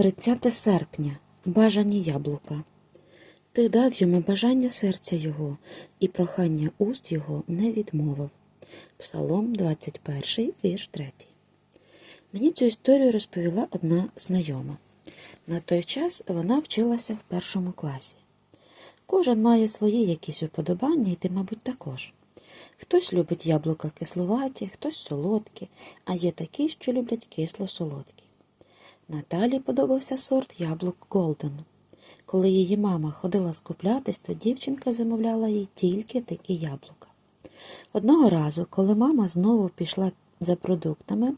30 серпня. Бажані яблука. Ти дав йому бажання серця його, і прохання уст його не відмовив. Псалом 21, вірш 3. Мені цю історію розповіла одна знайома. На той час вона вчилася в першому класі. Кожен має свої якісь уподобання, і ти, мабуть, також. Хтось любить яблука кисловаті, хтось солодкі, а є такі, що люблять кисло-солодкі. Наталі подобався сорт яблук Голден. Коли її мама ходила скуплятись, то дівчинка замовляла їй тільки такі яблука. Одного разу, коли мама знову пішла за продуктами,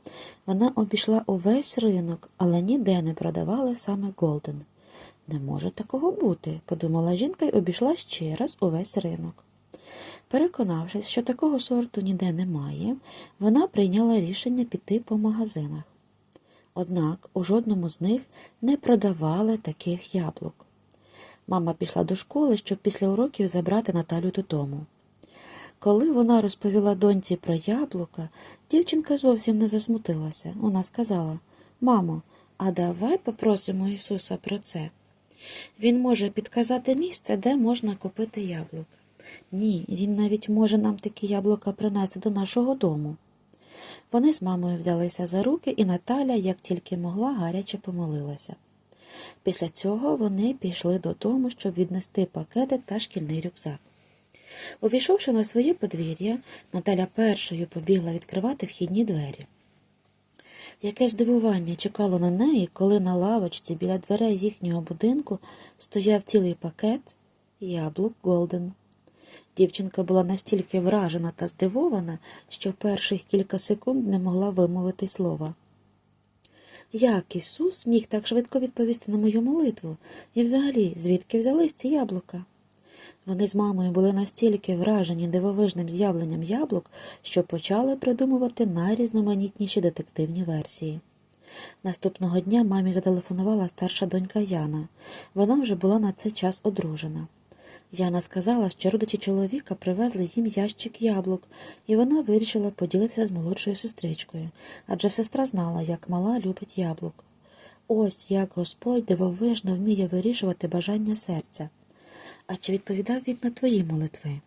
вона обійшла увесь ринок, але ніде не продавали саме Голден. Не може такого бути, подумала жінка і обійшла ще раз увесь ринок. Переконавшись, що такого сорту ніде немає, вона прийняла рішення піти по магазинах. Однак у жодному з них не продавали таких яблук. Мама пішла до школи, щоб після уроків забрати Наталю додому. Коли вона розповіла доньці про яблука, дівчинка зовсім не засмутилася. Вона сказала Мамо, а давай попросимо Ісуса про це. Він може підказати місце, де можна купити яблука. Ні, він навіть може нам такі яблука принести до нашого дому. Вони з мамою взялися за руки, і Наталя, як тільки могла, гаряче помолилася. Після цього вони пішли додому, щоб віднести пакети та шкільний рюкзак. Увійшовши на своє подвір'я, Наталя першою побігла відкривати вхідні двері. Яке здивування чекало на неї, коли на лавочці біля дверей їхнього будинку стояв цілий пакет яблук Голден. Дівчинка була настільки вражена та здивована, що перших кілька секунд не могла вимовити слова. Як Ісус міг так швидко відповісти на мою молитву? І взагалі, звідки взялись ці яблука? Вони з мамою були настільки вражені дивовижним з'явленням яблук, що почали придумувати найрізноманітніші детективні версії. Наступного дня мамі зателефонувала старша донька Яна. Вона вже була на цей час одружена. Яна сказала, що родичі чоловіка привезли їм ящик яблук, і вона вирішила поділитися з молодшою сестричкою, адже сестра знала, як мала любить яблук. Ось як Господь дивовижно вміє вирішувати бажання серця. А чи відповідав він на твої молитви?